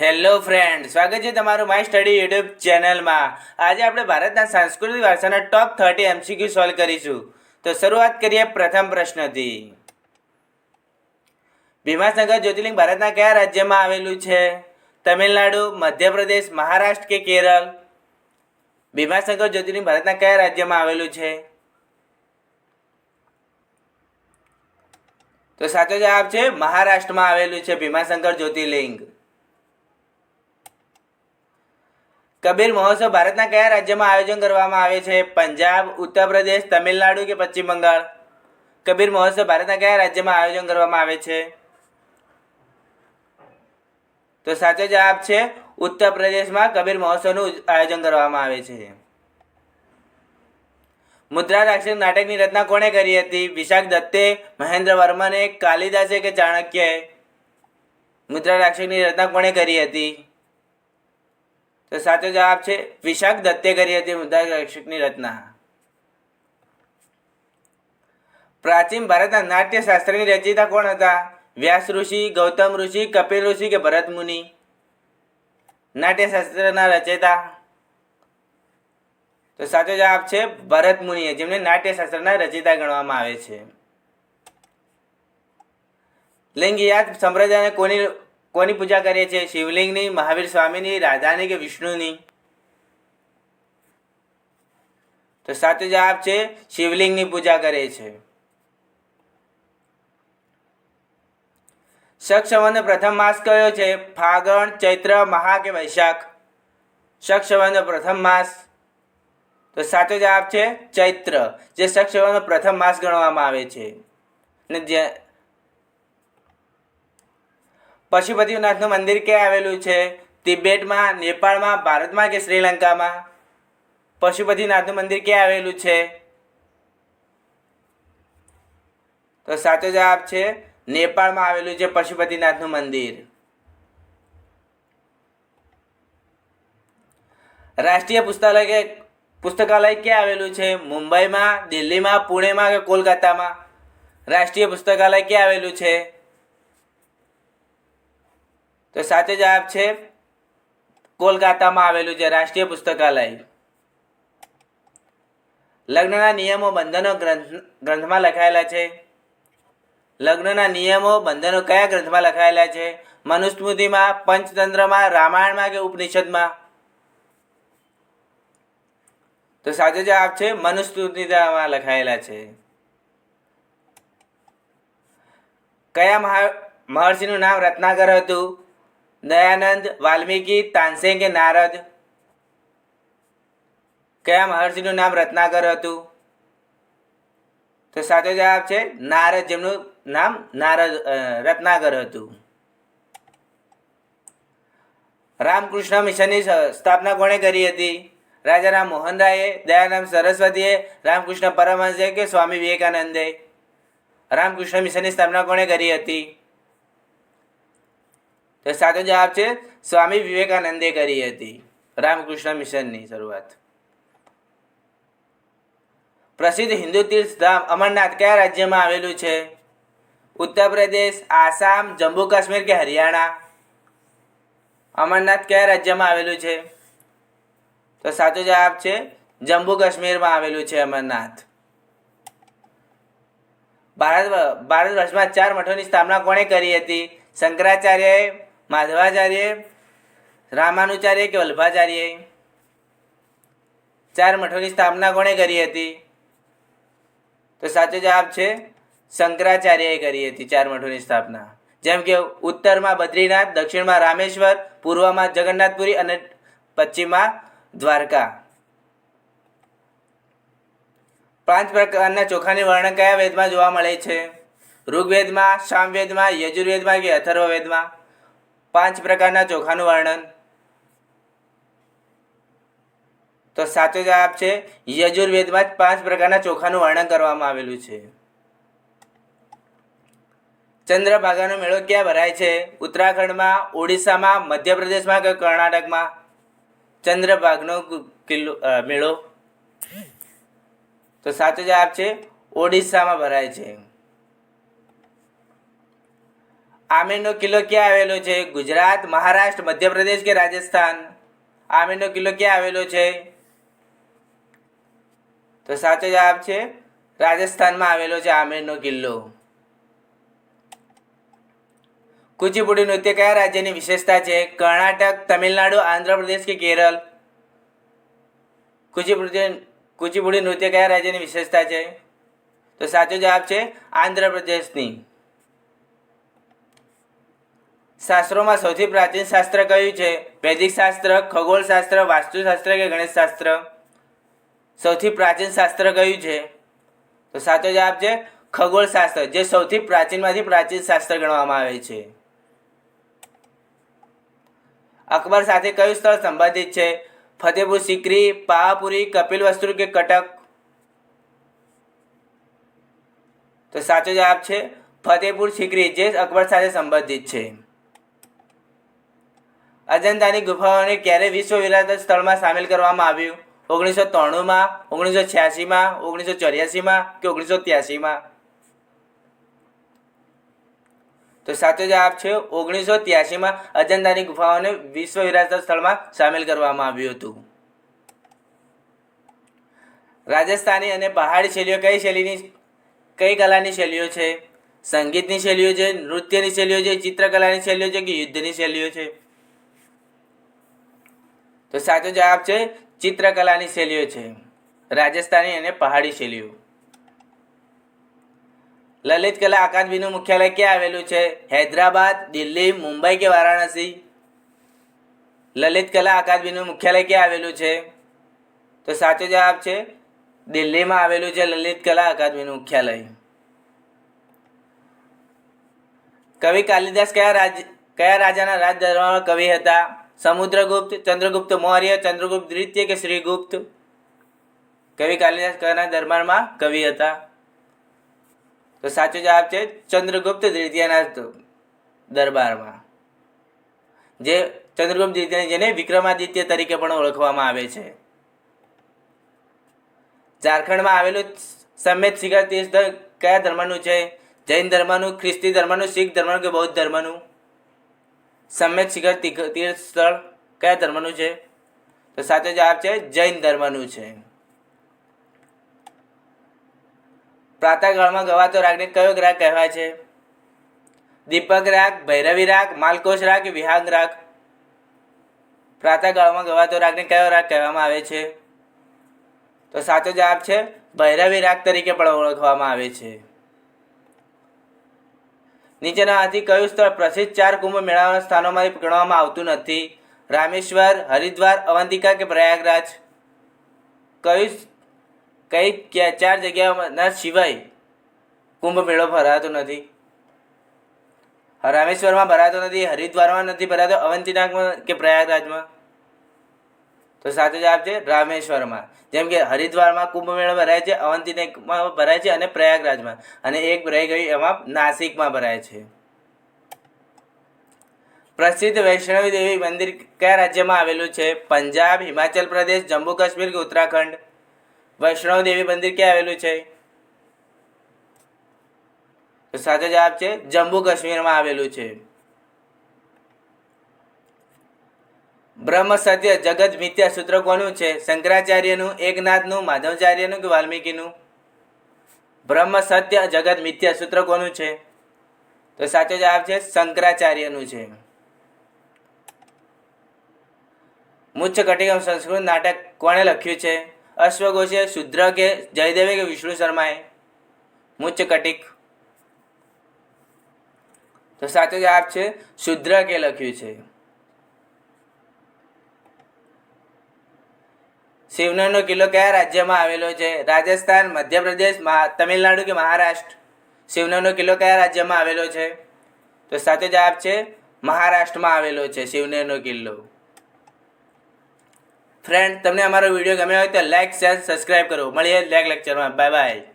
Hello friend, સ્વાગત છે તમારું માય સ્ટડી યુટ્યુબ ચેનલમાં. આજે આપણે ભારતના સાંસ્કૃતિક વારસાના ટોપ થર્ટી એમસીક્યુ સોલ્વ કરીશું. તો શરૂઆત કરીએ પ્રથમ પ્રશ્નથી. ભીમાશંકર જ્યોતિર્લિંગ ભારતના કયા રાજ્યમાં આવેલું છે? તમિલનાડુ, મધ્યપ્રદેશ, મહારાષ્ટ્ર કે કેરળ? ભીમાશંકર જ્યોતિર્લિંગ ભારતના કયા રાજ્યમાં આવેલું છે? તો સાચો જવાબ છે, મહારાષ્ટ્રમાં આવેલું છે ભીમાશંકર જ્યોતિર્લિંગ. કબીર મહોત્સવ ભારતના કયા રાજ્યમાં આયોજન કરવામાં આવે છે? પંજાબ ઉત્તર પ્રદેશ તમિલનાડુ કે પશ્ચિમ બંગાળ? કબીર મહોત્સવ ભારતના કયા રાજ્યમાં આયોજન કરવામાં આવે છે? તો સાચો જવાબ છે ઉત્તર પ્રદેશમાં કબીર મહોત્સવનું આયોજન કરવામાં આવે છે. મુદ્રા રાક્ષસ નાટકની રચના કોણે કરી હતી? વિશાખ દત્તે, મહેન્દ્ર વર્મને, કાલિદાસે કે ચાણક્યએ? મુદ્રા રાક્ષસની રચના કોણે કરી હતી? તો સાચો જવાબ છે વિશાખ દત્તે કરી હતી મુદ્રા રક્ષકની રચના. પ્રાચીન ભારતના નાટ્યશાસ્ત્રની રચયિતા કોણ હતા? વ્યાસ ઋષિ, ગૌતમ ઋષિ, કપિલ ઋષિ કે ભરત મુનિ? નાટ્યશાસ્ત્રના રચયિતા તો સાચો જવાબ છે, ભરત મુનિએ, જેમને નાટ્યશાસ્ત્રના રચયિતા ગણવામાં આવે છે. લિંગ યાદ સંપ્રદાયને કોની કોની પૂજા કરીએ છીએ? શિવલિંગની, મહાવીર સ્વામીની, રાધાની કે વિષ્ણુની? તો સાચો જવાબ છે, શિવલિંગની પૂજા કરે છે શક સંવંતનો પ્રથમ માસ કયો છે? ફાગણ, ચૈત્ર, મહા કે વૈશાખ? શક સંવંતનો પ્રથમ માસ. તો સાચો જવાબ છે, ચૈત્ર. જે શક સંવંતનો પ્રથમ માસ ગણવામાં આવે છે. ને જે પશુપતિનાથનું મંદિર ક્યાં આવેલું છે? તિબેટમાં, નેપાળમાં, ભારતમાં કે શ્રીલંકામાં? પશુપતિનાથનું મંદિર ક્યાં આવેલું છે? તો સાચો જવાબ છે, નેપાળમાં આવેલું છે પશુપતિનાથનું મંદિર. રાષ્ટ્રીય પુસ્તકાલય કે પુસ્તકાલય ક્યાં આવેલું છે? મુંબઈમાં, દિલ્હીમાં, પુણેમાં કે કોલકાતામાં? રાષ્ટ્રીય પુસ્તકાલય ક્યાં આવેલું છે? તો સાચો જવાબ છે કોલકાતામાં આવેલું છે રાષ્ટ્રીય પુસ્તકાલય. લગ્નના નિયમો બંધનો ગ્રંથ, ગ્રંથમાં લખાયેલા છે. લગ્નના નિયમો, બંધનો કયા ગ્રંથમાં લખાયેલા છે? મનુસ્મૃતિમાં, પંચતંત્રમાં, રામાયણમાં કે ઉપનિષદમાં? તો સાચો જવાબ છે મનુસ્મૃતિમાં લખાયેલા છે. કયા મહા, મહર્ષિનું નામ રત્નાકર હતું? દયાનંદ વાલ્મીકી કે નારદ કયા મહર્ષિનું નામ રત્નાકર હતું તો સાચો જવાબ છે નારદ જેમનું નામ નારદ રત્નાકર હતું રામકૃષ્ણ મિશનની સ્થાપના કોણે કરી હતી રાજા રામ મોહન રાયે દયારામ સરસ્વતીએ રામકૃષ્ણ પરમહંસે કે સ્વામી વિવેકાનંદે રામકૃષ્ણ મિશનની સ્થાપના કોણે કરી હતી તો સાચો જવાબ છે સ્વામી વિવેકાનંદે કરી હતી. રામકૃષ્ણ મિશનની શરૂઆત. પ્રસિદ્ધ હિન્દુ તીર્થધામ અમરનાથ કયા રાજ્યમાં આવેલું છે? ઉત્તર પ્રદેશ, આસામ, જમ્મુ કાશ્મીર કે હરિયાણા? અમરનાથ કયા રાજ્યમાં આવેલું છે? તો સાચો જવાબ છે જમ્મુ કાશ્મીરમાં આવેલું છે અમરનાથ. ભારત ભારત વર્ષમાં ચાર મઠોની સ્થાપના કોણે કરી હતી? શંકરાચાર્યએ માધવાચાર્યએ રામાનુચાર્ય કે વલ્ભાચાર્ય? ચાર મઠોની સ્થાપના કોણે કરી હતી? તો સાચો જવાબ છે, શંકરાચાર્યએ કરી હતી ચાર મઠોની સ્થાપના. જેમ કે ઉત્તરમાં બદ્રીનાથ, દક્ષિણમાં રામેશ્વર, પૂર્વમાં જગન્નાથપુરી અને પશ્ચિમમાં દ્વારકા. પાંચ પ્રકારના ચોખાની વર્ણન કયા વેદમાં જોવા મળે છે? ઋગ્વેદમાં, સામવેદમાં, યજુર્વેદમાં કે અથર્વવેદમાં? પાંચ પ્રકારના ચોખાનું વર્ણન. તો સાચો જવાબ છે, યજુર્વેદમાં જ પાંચ પ્રકારના ચોખાનું વર્ણન કરવામાં આવેલું છે. ચંદ્રભાગાનો મેળો ક્યાં ભરાય છે? ઉત્તરાખંડમાં, ઓડિશામાં, મધ્યપ્રદેશમાં કે કર્ણાટકમાં? ચંદ્રભાગનો કિલ્લો મેળો. તો સાચો જવાબ છે, ઓડિશામાં ભરાય છે. આમીરનો કિલ્લો ક્યાં આવેલો છે? ગુજરાત, મહારાષ્ટ્ર, મધ્યપ્રદેશ કે રાજસ્થાન? આમીરનો કિલ્લો ક્યાં આવેલો છે? તો સાચો જવાબ છે, રાજસ્થાનમાં આવેલો છે આમીરનો કિલ્લો. કુચીપુડી નૃત્ય કયા રાજ્યની વિશેષતા છે? કર્ણાટક, તમિલનાડુ, આંધ્રપ્રદેશ કે કેરળ? કુચીપુડી કુચીપુડી નૃત્ય કયા રાજ્યની વિશેષતા છે? તો સાચો જવાબ છે, આંધ્રપ્રદેશની. શાસ્ત્રોમાં સૌથી પ્રાચીન શાસ્ત્ર કયું છે? વૈદિક શાસ્ત્ર, ખગોળશાસ્ત્ર, વાસ્તુશાસ્ત્ર કે ગણિતશાસ્ત્ર? સૌથી પ્રાચીન શાસ્ત્ર કયું છે? તો સાચો જવાબ છે ખગોળશાસ્ત્ર, જે સૌથી પ્રાચીનમાંથી પ્રાચીન શાસ્ત્ર ગણવામાં આવે છે. અકબર સાથે કયું સ્થળ સંબંધિત છે? ફતેહપુર સિકરી, પાવાપુરી, કપિલ વસ્તુ કે કટક? તો સાચો જવાબ છે ફતેહપુર સિકરી, જે અકબર સાથે સંબંધિત છે. અજંતાની ગુફાઓને ક્યારે વિશ્વ વિરાસત સ્થળમાં સામેલ કરવામાં આવ્યું? ઓગણીસો ત્રાણુંમાં ઓગણીસો છ્યાસીમાં ઓગણીસો ચોર્યાસીમાં કે ઓગણીસો ત્યાસીમાં તો સાચો જવાબ છે ઓગણીસો ત્યાસીમાં અજંતાની ગુફાઓને વિશ્વ વિરાસત સ્થળમાં સામેલ કરવામાં આવ્યું હતું. રાજસ્થાની અને પહાડી શૈલીઓ કઈ શૈલીની કઈ કલાની શૈલીઓ છે? સંગીતની શૈલીઓ છે, નૃત્યની શૈલીઓ છે, ચિત્રકલાની શૈલીઓ છે કે યુદ્ધની શૈલીઓ છે? તો સાચો જવાબ છે ચિત્રકલાની શૈલીઓ છે. રાજસ્થાની અને પહાડી શૈલીઓ. લલિત કલા અકાદમીનું મુખ્યાલય ક્યાં આવેલું છે? હૈદરાબાદ, દિલ્હી, મુંબઈ કે વારાણસી? લલિત કલા અકાદમીનું મુખ્યાલય ક્યાં આવેલું છે? તો સાચો જવાબ છે દિલ્હીમાં આવેલું છે લલિત કલા અકાદમીનું મુખ્યાલય. કવિ કાલિદાસ કયા રાજ, કયા રાજાના રાજ દરબારમાં કવિ હતા? સમુદ્રગુપ્ત, ચંદ્રગુપ્ત મૌર્ય, ચંદ્રગુપ્ત દ્વિતીય કે શ્રીગુપ્ત? કવિ કાલિદાસ કયાના દરબારમાં કવિ હતા. તો સાચો જવાબ છે ચંદ્રગુપ્ત દ્વિતીયના દરબારમાં. જે ચંદ્રગુપ્ત દ્વિતીય જેને વિક્રમાદિત્ય તરીકે પણ ઓળખવામાં આવે છે. ઝારખંડમાં આવેલું સમેત શિખર તીર્થ કયા ધર્મનું છે? જૈન ધર્મનું, ખ્રિસ્તી ધર્મનું, શીખ ધર્મનું કે બૌદ્ધ ધર્મનું? સમેત શિખર તીર્થ સ્થળ કયા ધર્મનું છે? તો સાચો જવાબ છે જૈન ધર્મનું છે. પ્રાતઃકાળમાં ગવાતો રાગને કયો રાગ કહેવાય છે? દીપક રાગ, ભૈરવી રાગ, માલકોશ રાગ વિહાંગ રાગ? પ્રાતઃકાળમાં ગવાતો રાગને કયો રાગ કહેવામાં આવે છે? તો સાચો જવાબ છે ભૈરવી રાગ તરીકે પણ ઓળખવામાં આવે છે. નીચેનામાંથી કયું સ્થળ પ્રસિદ્ધ ચાર કુંભ મેળાના સ્થાનોમાંથી ગણવામાં આવતું નથી? રામેશ્વર, હરિદ્વાર, અવંતિકા કે પ્રયાગરાજ? કયું કઈ ચાર જગ્યાના સિવાય કુંભ મેળો ભરાતો નથી? રામેશ્વરમાં ભરાતો નથી, હરિદ્વારમાં નથી ભરાતો અવંતિનાગમાં કે પ્રયાગરાજમાં? તો સાચો જવાબ છે રામેશ્વરમાં. જેમ કે હરિદ્વારમાં કુંભ મેળો ભરાય છે, અવંતિનેકમાં ભરાય છે અને પ્રયાગરાજમાં. અને એક રહી ગઈ એમાં નાસિકમાં ભરાય છે. પ્રસિદ્ધ વૈષ્ણવી દેવી મંદિર કયા રાજ્યમાં આવેલું છે? પંજાબ, હિમાચલ પ્રદેશ, જમ્મુ કાશ્મીર કે ઉત્તરાખંડ? વૈષ્ણવ દેવી મંદિર ક્યાં આવેલું છે? સાચો જવાબ છે જમ્મુ કાશ્મીરમાં આવેલું છે. બ્રહ્મ સત્ય જગત મિથ્યા સૂત્ર કોનું છે. શંકરાચાર્યનું, એકનાથનું, માધવચાર્યનું કે વાલ્મીકીનું? બ્રહ્મ સત્ય જગત મિથ્યા સૂત્ર કોનું છે. તો સાચો જવાબ છે શંકરાચાર્યનું છે. મુચ્છ કટિકમ સંસ્કૃત નાટક કોણે લખ્યું છે? અશ્વઘોષે શુદ્ર કે જયદેવે કે વિષ્ણુ શર્માએ? મુચ્છ કટિક. તો સાચો જવાબ છે શુદ્ર કે લખ્યું છે. શિવનરનો કિલ્લો કયા રાજ્યમાં આવેલો છે? રાજસ્થાન, મધ્યપ્રદેશ તમિલનાડુ કે મહારાષ્ટ્ર? શિવનરનો કિલ્લો કયા રાજ્યમાં આવેલો છે? તો સાચો જવાબ છે મહારાષ્ટ્રમાં આવેલો છે શિવનેરનો કિલ્લો. ફ્રેન્ડ તમને અમારો વીડિયો ગમ્યો હોય તો લાઈક શેર સબસ્ક્રાઈબ કરો. મળીએ લેક લેક્ચરમાં બાય બાય